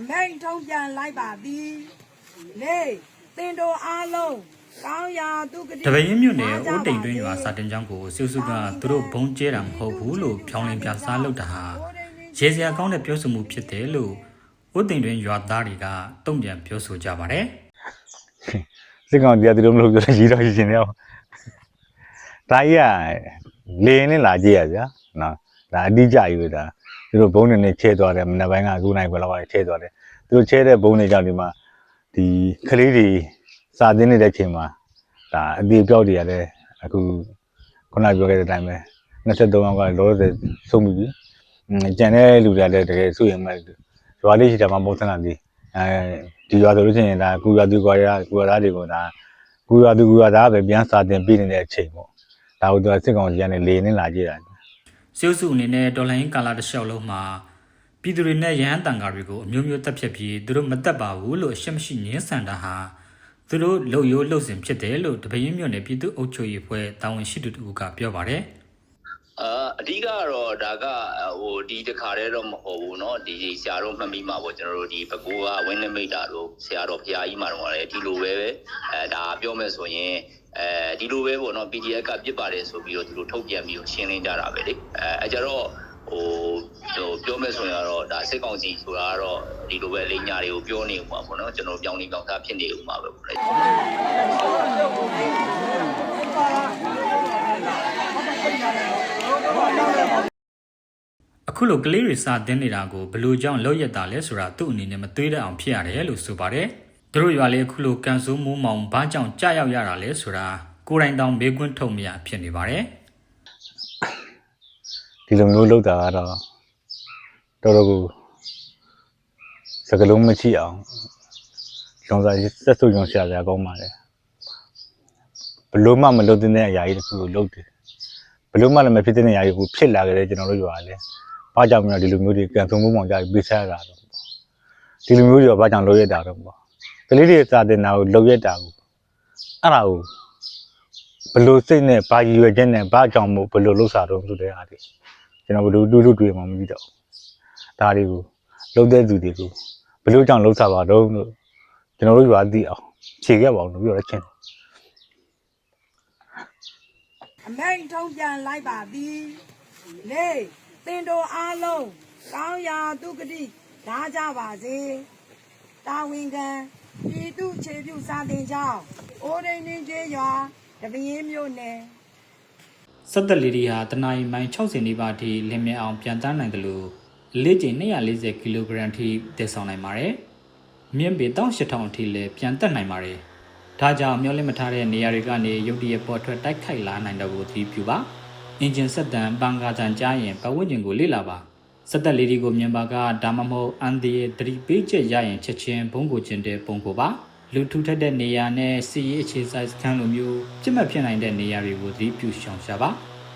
အမိန်ထုံးပြန်လိုက်ပါသည်လေးတင်တော်အားလုံးကောင်းရာသူကတိတပင်းမြို့နယ်ဦးတိန်တွင်းရွာစာတင်ကျောင်းကိုစုစုကသူတို့ဘုံကျဲတာမဟုတ်ဘူးလို့ဖြောင်းလင်းပြစားလုပ်တာဟာရေစရာကောင်းတဲ့ပြောဆိုမှုဖြစ်တယ်လို့ဦးတိန်တွင်းရွာသားတွေကတုံ့ပြန်ပြောဆိုကြပါတယ်စစ်ကောင်တရားသူတို့မလို့ပြောတယ်ရေးတော့ရေးရှင်နေအောင်ဒါကြီးကလေရင်နဲ့လာကြည့်ရဗျာနော်ဒါအတိအကျကြီးပဲဒါ သူတို့ဘုံနေနဲ့ချဲသွားတယ်မနေ့ပိုင်းကအခုနိုင်ဘယ်လောက်ချဲသွားတယ်သူတို့ချဲတဲ့ဘုံတွေကြောင့်ဒီမှာဒီကလေးတွေစာသင်နေတဲ့အချိန်မှာဒါအတိအပြောက်တွေကလည်းအခုခုနပြောခဲ့တဲ့အတိုင်းပဲ23ယောက်ကလောဆယ်ဆုံးပြီအင်းကြံတဲ့လူတွေကလည်းတကယ်စိုးရင်မဲ့ရွာလေးရှိတယ်မှာမဟုတ်သလားဒီအဲဒီရွာဆိုလို့ရှိရင်ဒါကူရွာသူကွာရကူရွာသားတွေကိုဒါကူရွာသူကူရွာသားပဲပြန်စာတင်ပြီးနေတဲ့အချိန်ပေါ့ဒါကိုသူကစစ်ကောင်စီကနေလေနေလာကြည့်တာ စေုပ်စုအနေနဲ့ဒေါ်လာရင်းကာလာတစ်လျှောက်လုံးမှာပြည်သူတွေနဲ့ရဟန်းတန်ဃာတွေကိုအမျိုးမျိုးတက်ဖြတ်ပြီးသူတို့မတက်ပါဘူးလို့အရှက်မရှိငင်းဆန်တာဟာသူတို့လှုပ်ရိုးလှုပ်စင်ဖြစ်တယ်လို့တပင်းမြို့နယ်ပြည်သူ့အုပ်ချုပ်ရေးဖွဲ့တာဝန်ရှိသူတူကပြောပါတယ် အာအဓိကကတော့ဒါကဟိုဒီတစ်ခါတည်းတော့မဟုတ်ဘူးเนาะဒီဆရာတော်မှတ်မိမှာပေါ့ကျွန်တော်တို့ဒီဘကိုးကဝင်းနေမိတ်တာတို့ဆရာတော်ဖရာကြီးမှာတော့လည်းဒီလိုပဲပဲအဲဒါပြောမယ်ဆိုရင် အဲဒီလိုပဲပေါ့နော် PDF ကပြစ်ပါတယ်ဆိုပြီးတော့သူတို့ထုတ်ပြန်ပြီးတော့ရှင်းလင်းကြတာပဲလေအဲအကြတော့ဟိုဟိုပြောမယ်ဆိုရင်တော့ဒါစစ်ကောင်စီဆိုတာကတော့ဒီလိုပဲလိညာတွေကိုပြောနေဦးမှာပေါ့နော်ကျွန်တော်ပြောင်းနေပြောင်းသားဖြစ်နေဦးမှာပဲပေါ့လေအခုလိုကလေးတွေစတင်နေတာကိုဘယ်လိုကြောင့်လောက်ရတာလဲဆိုတာသူ့အနေနဲ့မသွေးတတ်အောင်ဖြစ်ရတယ်လို့ဆိုပါတယ် တို့ရွာလေးအခုလိုကန်ဆိုးမိုးမောင်ဘာကြောင့်ကြာရောက်ရတာလဲဆိုတာကိုယ်တိုင်တောင်မေးခွန်းထုတ်မရဖြစ်နေပါတယ်ဒီလိုမျိုးလောက်တာကတော့တော်တော်ကိုစကလုံးမရှိအောင်ကျောင်းစားစက်ဆုပ်ကျောင်းရှာစရာကောင်းပါလေဘလို့မှမလုပ်တဲ့အရာကြီးတစ်ခုကိုလုပ်တယ်ဘလို့မှလည်းမဖြစ်တဲ့အရာကြီးကိုဖြစ်လာကြတယ်ကျွန်တော်တို့ရွာလေဘာကြောင့်မလဲဒီလိုမျိုးတွေကန်ဆုံမှုမောင်ကြပြီးပေးချရတာတော့ဒီလိုမျိုးတွေကဘာကြောင့်လုပ်ရတာတော့ပေါ့ ကလေးတွေစာတင်တာကိုလုပ်ရတာကိုအဲ့ဒါကိုဘလို့စိတ်နဲ့ဘာရည်ရွယ်ချက်နဲ့ဘာကြောင့်မို့ဘလို့လှုပ်ရှားတော့ဆိုတဲ့အားတွေကျွန်တော်ဘယ်လိုတူတူတွေ့မှမသိတော့ဘူးဒါတွေကိုလုံးတဲ့သူတွေကိုဘယ်လိုကြောင့်လုံးစားပါတော့လို့ကျွန်တော်တို့ရွာသိအောင်ဖြေခဲ့ပါအောင်လို့ပြောရချင်းအမိန်ထုံးပြန်လိုက်ပါသည်လေးတင်တော်အားလုံးကောင်းရာသူကတိဒါကြပါစေ တာဝန်ခံပြည်သူခြေပြုစာတင်ကြောင်းအိုးရင်းင်းကျေးရွာတပင်းမြို့နယ်စက်သက်လေးတွေဟာတနအီမိုင်60နီးပါးထိလင်းမြအောင်ပြန်တန်းနိုင်တယ်လို့အလေးချိန်240ကီလိုဂရမ်ထိတည်ဆောင်နိုင်ပါတယ်။မြင့်ပေ18000အထိလည်းပြန်တက်နိုင်ပါတယ်။ဒါကြောင့်မျောလင့်မထားတဲ့နေရာတွေကနေရုတ်တရက်ပေါ်ထွက်တိုက်ခိုက်လာနိုင်တော့ကိုသတိပြုပါ။အင်ဂျင်ဆက်တန်ပန်ကာတန်ကြားရင်ပတ်ဝန်းကျင်ကိုလေ့လာပါ။ စက်သက်လေးတွေကိုမြင်ပါကဒါမှမဟုတ်အန်ဒီရဲ့သတိပေးချက်ရရင်ချက်ချင်းဘုံကိုကျင်တဲ့ပုံကိုပါ။လူထူထပ်တဲ့နေရာနဲ့စီရေးအခြေစိုက်စခန်းလိုမျိုးပြစ်မှတ်ဖြစ်နိုင်တဲ့နေရာတွေကိုသတိပြုရှောင်ရှားပါ။